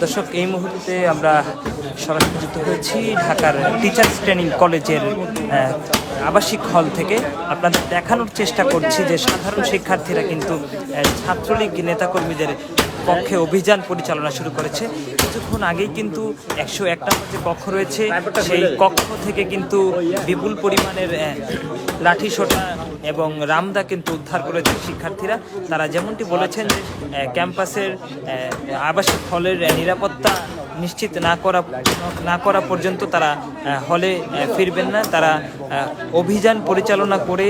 দর্শক, এই মুহূর্তে আমরা সরাসরি যুক্ত হয়েছি ঢাকার টিচার্স ট্রেনিং কলেজের আবাসিক হল থেকে। আপনাদের দেখানোর চেষ্টা করছি যে সাধারণ শিক্ষার্থীরা কিন্তু ছাত্রলীগ নেতাকর্মীদের পক্ষে অভিযান পরিচালনা শুরু করেছে। কিছুক্ষণ আগেই কিন্তু একশো এক নম্বর যে কক্ষ রয়েছে। সেই কক্ষ থেকে কিন্তু বিপুল পরিমাণের লাঠি সোটা এবং রামদা কিন্তু উদ্ধার করেছে শিক্ষার্থীরা। তারা যেমনটি বলেছেন ক্যাম্পাসের আবাসিক হলের নিরাপত্তা নিশ্চিত না করা না করা পর্যন্ত তারা হলে ফিরবেন না। তারা অভিযান পরিচালনা করে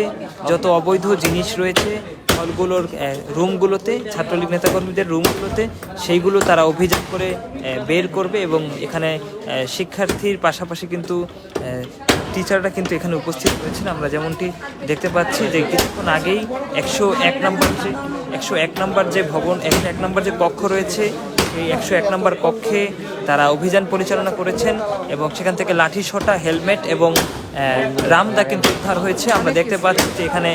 যত অবৈধ জিনিস রয়েছে, হলগুলোর রুমগুলোতে, ছাত্রলীগ নেতাকর্মীদের রুমগুলোতে, সেইগুলো তারা অভিযান করে বের করবে এবং এখানে শিক্ষার্থীর পাশাপাশি কিন্তু টিচাররা কিন্তু এখানে উপস্থিত হয়েছেন আমরা যেমনটি দেখতে পাচ্ছি যে কিছুক্ষণ আগেই একশো এক নম্বর যে একশো এক নম্বর যে ভবন, একশো এক নম্বর যে কক্ষ রয়েছে এই একশো এক নম্বর কক্ষে তারা অভিযান পরিচালনা করেছেন এবং সেখান থেকে লাঠি সোটা হেলমেট এবং রামদা কিন্তু উদ্ধার হয়েছে। আমরা দেখতে পাচ্ছি যে এখানে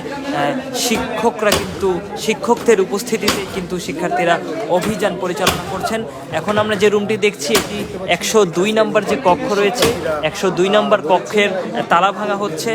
শিক্ষকরা কিন্তু, শিক্ষকদের উপস্থিতিতে কিন্তু শিক্ষার্থীরা অভিযান পরিচালনা করছেন। এখন আমরা যে রুমটি দেখছি, এটি একশো দুই নম্বর যে কক্ষ রয়েছে, একশো দুই নম্বর কক্ষের তালা ভাঙা হচ্ছে।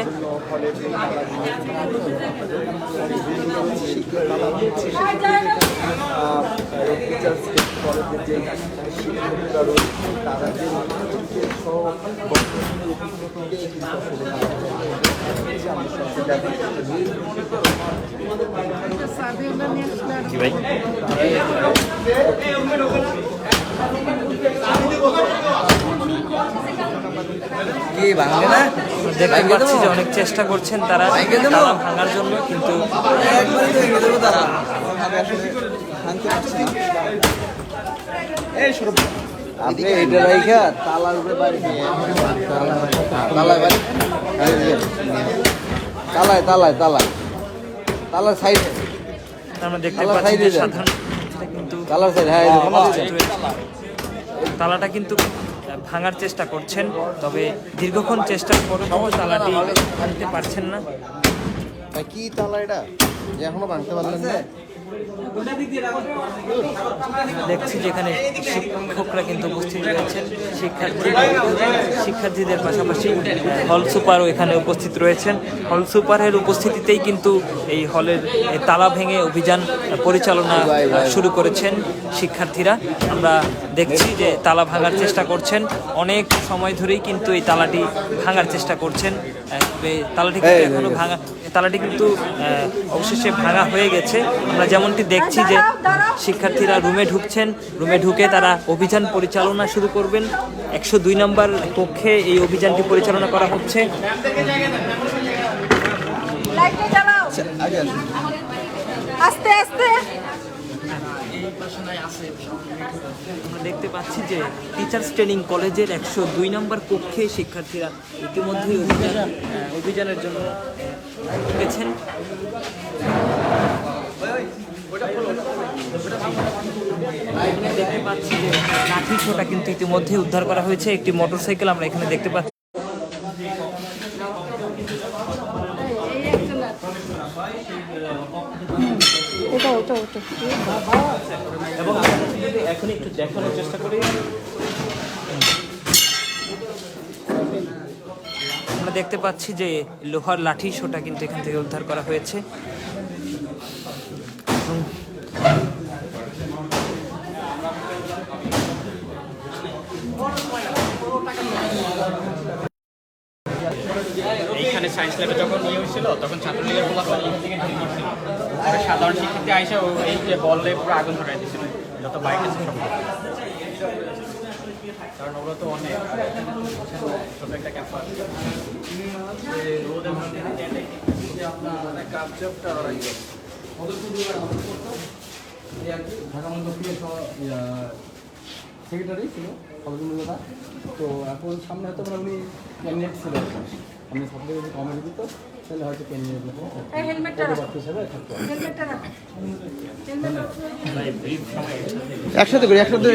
কি ভাঙবে না? দেখতে পাচ্ছি যে অনেক চেষ্টা করছেন তারা? তালা ভাঙার জন্য কিন্তু একবারই ভেঙে দেবো তারা। ভাঙতে পারছে না। আপনি এটা রাইখা তালার উপরে বাড়ি তালায় বাড়ি? তালায় তালায় তালায় তালার সাইডে। আমরা দেখতে পাচ্ছি side এ যে যান। সাধারণ কিন্তু তালার সাইড হ্যাঁ এই যে ফোনা দিচ্ছেন। তালাটা কিন্তু ভাঙার চেষ্টা করছেন তবে দীর্ঘক্ষণ চেষ্টার পরও কিন্তু তালাটি ভাঙতে পারছেন না। কি তালা এটা? এখনও ভাঙতে পারলেন না? দেখছি যেখানে শিক্ষকরা কিন্তু উপস্থিত রয়েছেন। শিক্ষার্থী শিক্ষার্থীদের পাশাপাশি হল সুপারও এখানে উপস্থিত রয়েছেন। হল সুপারের উপস্থিতিতেই কিন্তু এই হলের তালা ভেঙে অভিযান পরিচালনা শুরু করেছেন শিক্ষার্থীরা। আমরা দেখছি যে তালা ভাঙার চেষ্টা করছেন। অনেক সময় ধরেই কিন্তু এই তালাটি ভাঙার চেষ্টা করছেন। তালাটি কিন্তু এখনও ভাঙা তালাটি কিন্তু আহ, অবশেষে ভাঙা হয়ে গেছে। আমরা যেমনটি দেখছি যে শিক্ষার্থীরা রুমে ঢুকছেন। রুমে ঢুকে তারা অভিযান পরিচালনা শুরু করবেন। একশো দুই নম্বর কক্ষে এই অভিযানটি পরিচালনা করা হচ্ছে। আসুন। আস্তে আস্তে। আমরা দেখতে পাচ্ছি যে টিচার্স ট্রেনিং কলেজের একশো দুই নম্বর কক্ষে শিক্ষার্থীরা ইতিমধ্যেই অভিযান অভিযানের জন্য এখানে দেখতে পাচ্ছি যে লাঠি ছোটা কিন্তু ইতিমধ্যে উদ্ধার করা হয়েছে। একটি মোটরসাইকেল আমরা এখানে দেখতে পাচ্ছি। ওটা ওটা ওটা এবং এখন একটু দেখানোর চেষ্টা করি। আমরা দেখতে পাচ্ছি যে লোহার লাঠি সোটা কিন্তু এখান থেকে উদ্ধার করা হয়েছে। সায়েন্স ল্যাবে যখন নিয়ে হয়েছিল, তখন ছাত্রলীগের এখান থেকে ঢুকে গেছিল পরে সাধারণ শিক্ষার্থী আইসা এই যে বললে পুরো আগুন ধরাই দিয়েছিল। যত বাইক আছে সব কারণ ওগুলো তো অনেক। ছোট একটা ক্যাম্পাস ঢাকা মন্ডপীয় সেক্রেটারি ছিল সবজুল্লাহ তো এখন সামনে হয়তো উনি ক্যান্ডিডেট ছিল। আপনি সবথেকে যদি কমে দিত তাহলে হয়তো পেন নিয়ে হেলমেট একসাথে করি একসাথে